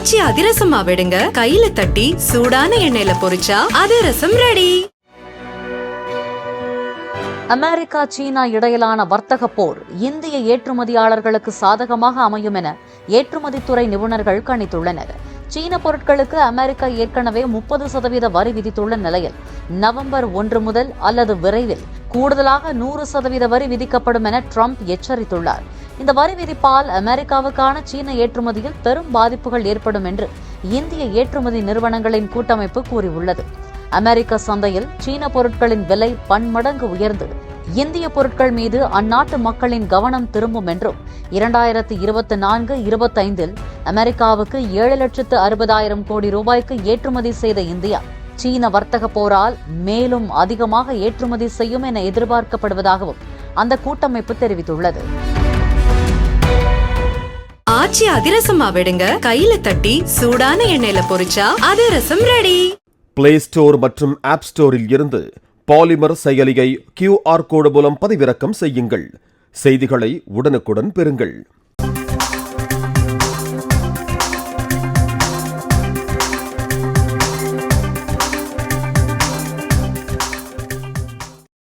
காய்ச்சி அதிரசமா விடுங்க. கையில தட்டி சூடான எண்ணெயில பொரிச்சா அதிரசம் ரெடி அமெரிக்கா சீனா இடையிலான வர்த்தக போர் இந்திய ஏற்றுமதியாளர்களுக்கு சாதகமாக அமையும் என ஏற்றுமதித்துறை நிபுணர்கள் கணித்துள்ளனர். சீன பொருட்களுக்கு அமெரிக்கா ஏற்கனவே முப்பது சதவீத வரி விதித்துள்ள நிலையில் நவம்பர் ஒன்று முதல் அல்லது விரைவில் கூடுதலாக நூறு சதவீத வரி விதிக்கப்படும் என ட்ரம்ப் எச்சரித்துள்ளார். இந்த வரி விதிப்பால் அமெரிக்காவுக்கான சீன ஏற்றுமதியில் பெரும் பாதிப்புகள் ஏற்படும் என்று இந்திய ஏற்றுமதி நிறுவனங்களின் கூட்டமைப்பு கூறியுள்ளது. அமெரிக்க சந்தையில் சீன பொருட்களின் விலை பன்மடங்கு உயர்ந்து இந்திய பொருட்கள் மீது அந்நாட்டு மக்களின் கவனம் திரும்பும் என்றும் இரண்டாயிரத்து இருபத்தி நான்கு இருபத்தைந்தில் அமெரிக்காவுக்கு ஏழு லட்சத்து அறுபதாயிரம் கோடி ரூபாய்க்கு ஏற்றுமதி செய்த இந்தியா சீன வர்த்தக போரால் மேலும் அதிகமாக ஏற்றுமதி செய்யும் என எதிர்பார்க்கப்படுவதாகவும் அந்த கூட்டமைப்பு தெரிவித்துள்ளது. காய்ச்சி அதிரசமா விடுங்க. கையில தட்டி சூடான எண்ணெயில பொரிச்சா அதிரசம் ரெடி பிளே ஸ்டோர் மற்றும் ஆப் ஸ்டோரில் இருந்து பாலிமர் செயலியை கியூஆர் கோடு மூலம் பதிவிறக்கம் செய்யுங்கள். செய்திகளை உடனுக்குடன் பெறுங்கள்.